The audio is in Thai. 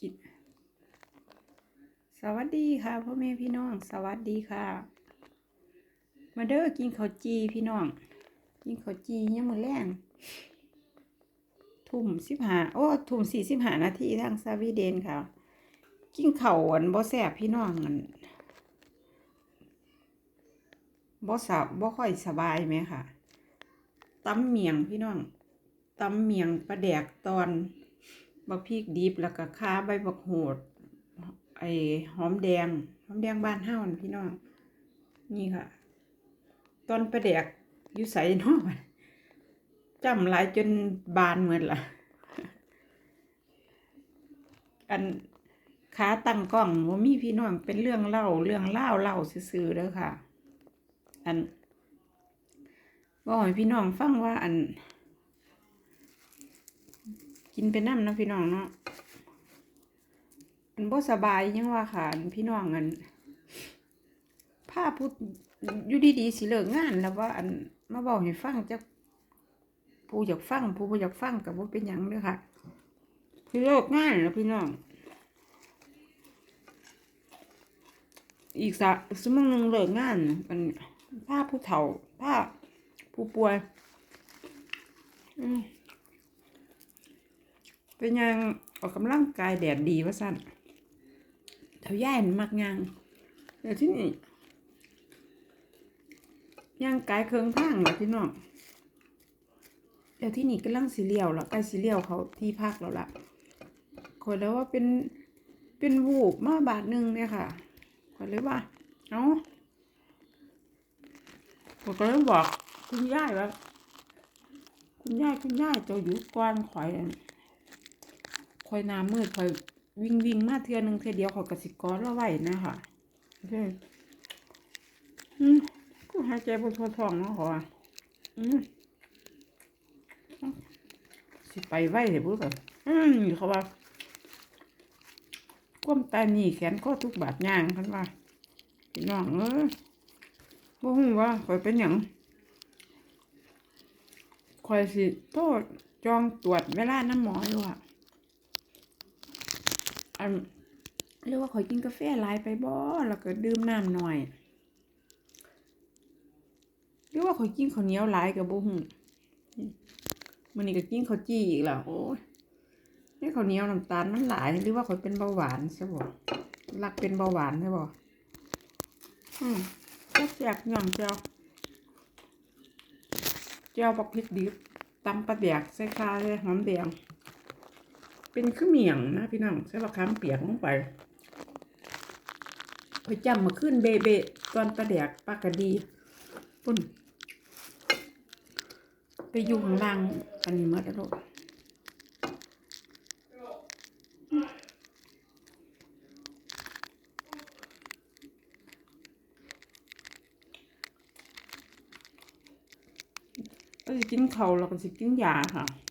กินสวัสดีค่ะพ่อแม่พี่น้อง สวัสดีค่ะ มาเด้อกินข้าวจีพี่น้อง กินข้าวจียังมือแรงทุ่มสิบห้าโอ้ทุ่มสี่สิบห้านาทีทางสวีเดนค่ะ กินข้าวอันบ่แซ่บพี่น้องอันบ่สับบ่ค่อยสบายไหมค่ะตำเมียงพี่น้องตำเมียงปลาแดกตอน บักพริกดิบแล้วก็ข่าใบบักโหด ไอ้หอมแดง หอมแดงบ้านเฮาพี่น้อง นี่ค่ะ ตอนประแดกอยู่ใส่นาะมันจำหลายจนบานเหมือนล่ะ อันขาตั้งกล้องว่ามีพี่น้องเป็นเรื่องเล่าเรื่องเล่าเล่าซื่อๆเด้อค่ะ อันบอกให้พี่น้องฟังว่าอัน กินไปน้ำนะพี่น้องเนาะอันบ่สบายยังว่าค่ะอันพี่น้องอันผ้าพุดอยู่ดีๆสิเลิกงาน แล้วว่าอันมาบอกให้ฟังจะผู้อยากฟังผู้บ่อยากฟังกับว่าเป็นหยังเด้อค่ะคือเลิกงานแล้วพี่น้อง อีกสักสมองหนึงเลิกงานมันผ้าผู้เฒ่าผ้าผู้ป่วย อืม เป็นยังออกกำลังกายแดดดีว่าสั้นเท่าย่ายมันมักยังเดี๋ยวที่นี่ย่างกายเคืองทางหรอพี่น้องเดี๋ยวที่นี่กำลังสีเลียวแล้วใกล้สีเลียวเขาที่พักแล้วล่ะคอยแล้วว่าเป็นเป็นวูบมาบาทหนึ่งเนี่ยค่ะคอยเลยว่าเอาผมก็เลยบอกคุณย่ายว่า คุณย่ายคุณย่ายเจ้าอยู่ก่อนคอย คอยหน้ำมืดคอยวิ่งวิ่งมาเทือหนึงเทือเดียวคอยกสิกรแล้วไหวนะคะโอเคอืมกูหายใจบนทั่วท้องเนาะขออืมสิไปไหวเหรอพูดแบบอืมเขาว่าก้มตาหนีแขนก็ทุกบาดย่างคันว่าพี่น้องเออบ่ฮู้ว่าข่อยเป็นหยังข่อยสิโทษจองตรวจเวลาน้ำหมออยู่อะ อันเรียกว่าข่อยกินกาแฟหลายไปบ่แล้วก็ดื่มน้ำหน่อยหรือว่าข่อยกินข้าวเหนียวหลายกับบ่ฮู้มื้อนี้ก็กินข้าวจี้อีกแล้วโอ้ยนี่ข้าวเหนียวน้ำตาลมันหลายหรือว่าข่อยเป็นเบาหวานใช่บ่รักเป็นเบาหวานใช่บ่อืมแซ่บๆย่องเจียวเจียวบักพริกดิบตำปลาแดกใส่ข้าวเลยหอมแดง เป็นข้าวเหมียงนะพี่น้องใส่บักขามเปียกลงไปไปจำมาขึ้นเบเบะตอนปลาแดกปากระดีปุ่นไปอยู่ข้างล่างอันนี้มาแล้วลูกก็จะกินเขาวแล้วก็สิกินยาค่ะ